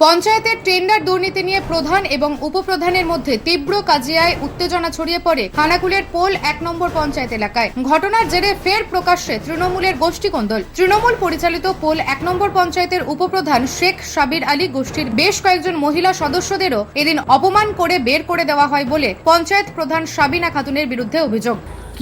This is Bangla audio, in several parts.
পঞ্চায়েতের টেন্ডার দুর্নীতি নিয়ে প্রধান এবং উপপ্রধানের মধ্যে তীব্র কাজিয়ায় উত্তেজনা ছড়িয়ে পড়ে খানাকুলের পোল এক নম্বর পঞ্চায়েত এলাকায়। ঘটনার জেরে ফের প্রকাশ্যে তৃণমূলের গোষ্ঠীকন্দল। তৃণমূল পরিচালিত পোল এক নম্বর পঞ্চায়েতের উপপ্রধান শেখ সাবির আলী গোষ্ঠীর বেশ কয়েকজন মহিলা সদস্যদেরও এদিন অপমান করে বের করে দেওয়া হয় বলে পঞ্চায়েত প্রধান সাবিনা খাতুনের বিরুদ্ধে অভিযোগ।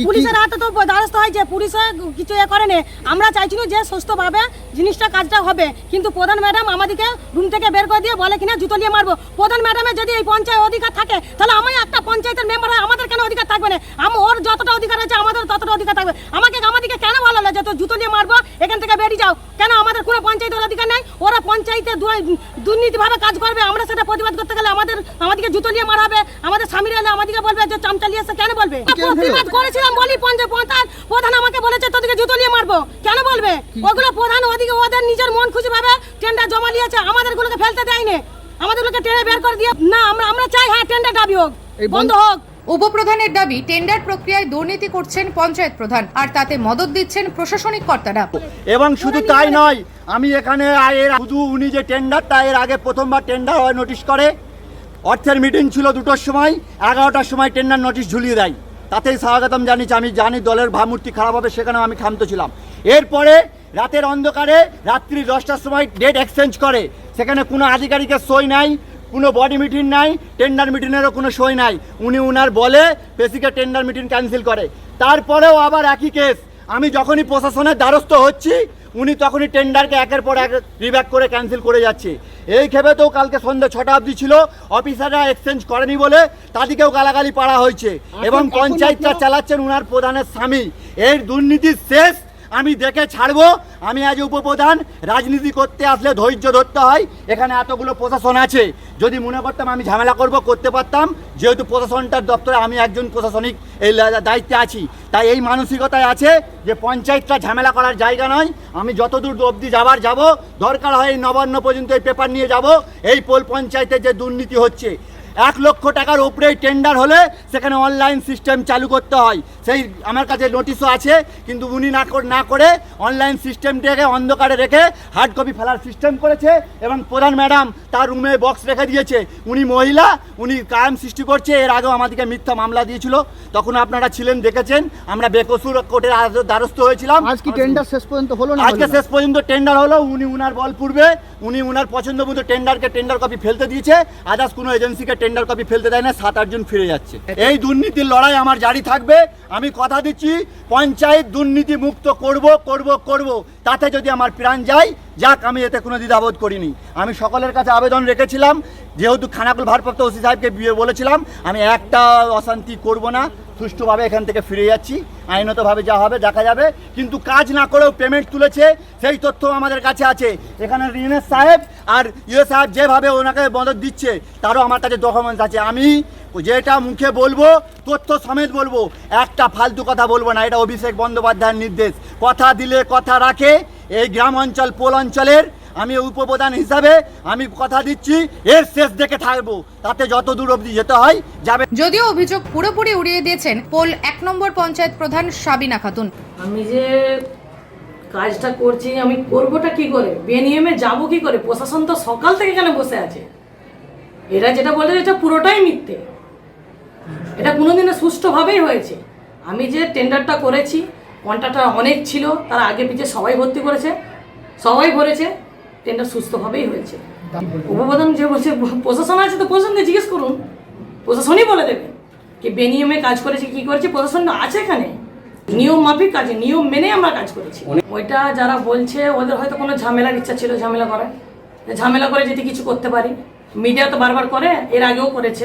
পুলিশের হাতে তো দ্বারস্থ হয়েছে পুলিশে কিছু এ করেনি। আমরা চাইছিল যে সুস্থভাবে জিনিসটা, কাজটা হবে। কিন্তু প্রধান ম্যাডাম আমাদেরকে রুম থেকে বের করে দিয়ে বলে কিনা জুতো নিয়ে মারবো। প্রধান ম্যাডামের যদি এই পঞ্চায়েত অধিকার থাকে, তাহলে আমি একটা পঞ্চায়েতের মেম্বার হয় আমাদের কেন অধিকার থাকবে না? আমি ওর যতটা অধিকার আছে, আমাদের ততটা অধিকার থাকবে। আমাকে আমাদেরকে কেন ভালো লাগে তো জুতো নিয়ে মারবো, এখান থেকে বেরিয়ে যাও? কেন আমাদের কোনো পঞ্চায়েতের অধিকার নেই? ওরা পঞ্চায়েতে দুর্নীতিভাবে কাজ করবে, আমরা সেটা প্রতিবাদ করতে গেলে আমাদের আমাদেরকে জুতো নিয়ে মারাবে আমাদের এলে আমাদেরকে বলবে যে চামচা নিয়ে এসে কেন বলবে? প্রতিবাদ করেছিলাম বলি পঞ্চায়েত প্রধান প্রধান আমাকে বলেছে তোদেরকে জুতো নিয়ে মারবো। কেন বলবে? ওগুলো প্রধান ওদিকে ওদের নিজের মন খুশি ভাবে টেন্ডার জমা নিয়েছে আমাদের গুলোকে ফেলতে দেয়নি। আমাদের গুলোকে টেনে বের করে দিয়ে না আমরা আমরা চাই হ্যাঁ টেন্ডার দাবি হোক বন্ধ- বন্ধ হোক। উপপ্রধানের দাবি টেন্ডার প্রক্রিয়ায় দুর্নীতি করছেন পঞ্চায়েত প্রধান আর তাতে মদত দিচ্ছেন প্রশাসনিক কর্তারা। এবং শুধু তাই নয় আমি এখানে এর শুধু উনি যে টেন্ডারটা এর আগে প্রথমবার টেন্ডার হয় নোটিশ করে। অর্থের মিটিং ছিল দুটোর সময়, এগারোটার সময় টেন্ডার নোটিশ ঝুলিয়ে দেয়। তাতেই স্বাগতম জানিয়েছি, আমি জানি দলের ভাবমূর্তি খারাপ হবে, সেখানেও আমি ক্ষান্ত ছিলাম। এরপরে রাতের অন্ধকারে রাত্রি দশটার সময় ডেট এক্সচেঞ্জ করে। সেখানে কোনো আধিকারিকের সই নাই, কোনো বডি মিটিং নাই টেন্ডার মিটিংয়েরও কোনো সই নাই। উনি উনার বলে বেসিকে টেন্ডার মিটিং ক্যান্সেল করে। তারপরেও আবার একই কেস আমি যখনই প্রশাসনের দ্বারস্থ হচ্ছি উনি তখনই টেন্ডারকে একের পর এক রিব্যাক করে ক্যান্সেল করে যাচ্ছে। এই ক্ষেপেতেও কালকে সন্ধ্যে ছটা অবধি ছিল অফিসাররা এক্সচেঞ্জ করেনি বলে তাদেরকেও গালাগালি পাড়া হয়েছে। এবং পঞ্চায়েতটা চালাচ্ছেন উনার প্রধানের স্বামী। এর দুর্নীতির শেষ আমি দেখে ছাড়বো। আমি আজ উপপ্রধান। রাজনীতি করতে আসলে ধৈর্য ধরতে হয়। এখানে এতগুলো প্রশাসন আছে। যদি মনে করতাম আমি ঝামেলা করব, করতে পারতাম। যেহেতু প্রশাসনটার দপ্তরে আমি একজন প্রশাসনিক এই দায়িত্বে আছি। তাই এই মানসিকতায় আছে যে পঞ্চায়েতটা ঝামেলা করার জায়গা নয়। আমি যতদূর অবধি যাবার যাব, দরকার হয় এই নবান্ন পর্যন্ত এই পেপার নিয়ে যাব। এই পোল পঞ্চায়েতে যে দুর্নীতি হচ্ছে এক লক্ষ টাকার উপরে টেন্ডার হলে সেখানে অনলাইন সিস্টেম চালু করতে হয়। সেই আমার কাছে নোটিশও আছে কিন্তু উনি না কর- না করে অনলাইন সিস্টেমটাকে অন্ধকারে রেখে হার্ড কপি ফেলার সিস্টেম করেছে এবং প্রধান ম্যাডাম তার রুমে বক্স রেখে দিয়েছে। উনি মহিলা উনি কায়েম সৃষ্টি করছে এর আগেও আমাদেরকে মিথ্যা মামলা দিয়েছিল। তখন আপনারা ছিলেন দেখেছেন আমরা বেকসুর কোর্টের দ্বারস্থ হয়েছিলাম। আজকে টেন্ডার শেষ পর্যন্ত হলো না আজকে শেষ পর্যন্ত টেন্ডার হলো উনি উনার বল পূর্বে উনি উনার পছন্দ মতো টেন্ডারকে টেন্ডার কপি ফেলতে দিয়েছে। আদার্স কোনো এজেন্সিকে টেন্ডার কপি ফেলতে দেয় না সাত আটজন ফিরে যাচ্ছে। এই দুর্নীতির লড়াই আমার জারি থাকবে আমি কথা দিচ্ছি পঞ্চায়েত দুর্নীতি মুক্ত করব করব করব। তাতে যদি আমার প্রাণ যায় যাক আমি এতে কোনো দ্বিধাবোধ করিনি। আমি সকলের কাছে আবেদন রেখেছিলাম যেহেতু খানাকুল ভারপ্রাপ্ত ওসি সাহেবকে বিয়ে বলেছিলাম আমি একটা অশান্তি করব না। সুষ্ঠুভাবে এখান থেকে ফিরে যাচ্ছি। আইনতভাবে যা হবে দেখা যাবে। কিন্তু কাজ না করেও পেমেন্ট তুলেছে, সেই তথ্য আমাদের কাছে আছে। এখানে রিনেশ সাহেব আর ইয়ে সাহেব যেভাবে ওনাকে মদত দিচ্ছে, তারও আমার কাছে ডকুমেন্টস আছে। আমি যেটা মুখে বলব, তথ্য সমেত বলব, একটা ফালতু কথা বলব না। এটা অভিষেক বন্দ্যোপাধ্যায়ের নির্দেশ। কথা দিলে কথা রাখে। এই গ্রাম অঞ্চল, পোল অঞ্চলের আমি উপপ্রধান হিসাবে আমি কথা দিচ্ছি এর শেষ দেখে থাকব। তাতে যত দূর অবধি যেতে হয় যাবে। যদিও অভিযোগ পুরোপুরি উড়িয়ে দিয়েছেন পোল এক নম্বর পঞ্চায়েত প্রধান সাবিনা খাতুন। আমি যে কাজটা করছি আমি করবোটা কি করে? বেনিয়মে যাব কি করে? প্রশাসন তো সকাল থেকে এখানে বসে আছে। এরা যেটা বলে এটা পুরোটাই মিথ্যে। এটা কোনোদিনও সুষ্ঠুভাবেই হয়েছে। আমি যে টেন্ডারটা করেছি কন্ট্রাক্টর অনেক ছিল তারা আগে পিছিয়ে সবাই ভর্তি করেছে। সবাই ভরেছে। টেন্ডার সুস্থভাবেই হয়েছে। উপপ্রধান যে বলছে, প্রশাসন আছে তো প্রশাসনকে জিজ্ঞেস করুন। প্রশাসনই বলে দেবে কি বেনিয়মে কাজ করেছে, কি করেছে, প্রশাসন আছে এখানে। নিয়ম মাফিক কাজে, নিয়ম মেনে আমরা কাজ করেছি। ওইটা যারা বলছে, ওদের হয়তো কোনো ঝামেলার ইচ্ছা ছিল, ঝামেলা করার। ঝামেলা করে যদি কিছু করতে পারি। মিডিয়া তো বারবার করে, এর আগেও করেছে।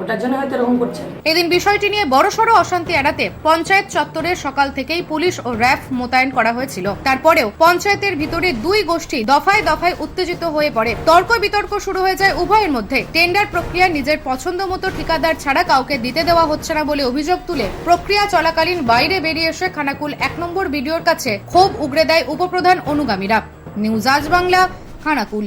ওটার জন্য হয়তো এরকম করছে। এদিন বিষয়টি নিয়ে বড়সড় অশান্তি এড়াতে পঞ্চায়েত চত্বরে সকাল থেকেই পুলিশ ও র্যাফ মোতায়েন করা হয়েছিল। তারপরেও পঞ্চায়েতের ভিতরে দুই গোষ্ঠী দফায় দফায় উত্তেজিত হয়ে পড়ে। তর্ক বিতর্ক শুরু হয়ে যায় উভয়ের মধ্যে। টেন্ডার প্রক্রিয়া নিজের পছন্দ মতো ঠিকাদার ছাড়া কাউকে দিতে দেওয়া হচ্ছে না বলে অভিযোগ তুলে প্রক্রিয়া চলাকালীন বাইরে বেরিয়ে এসে খানাকুল এক নম্বর বিডিওর কাছে ক্ষোভ উগরে দেয় উপপ্রধান অনুগামীরা। নিউজ আজ বাংলা, খানাকুল।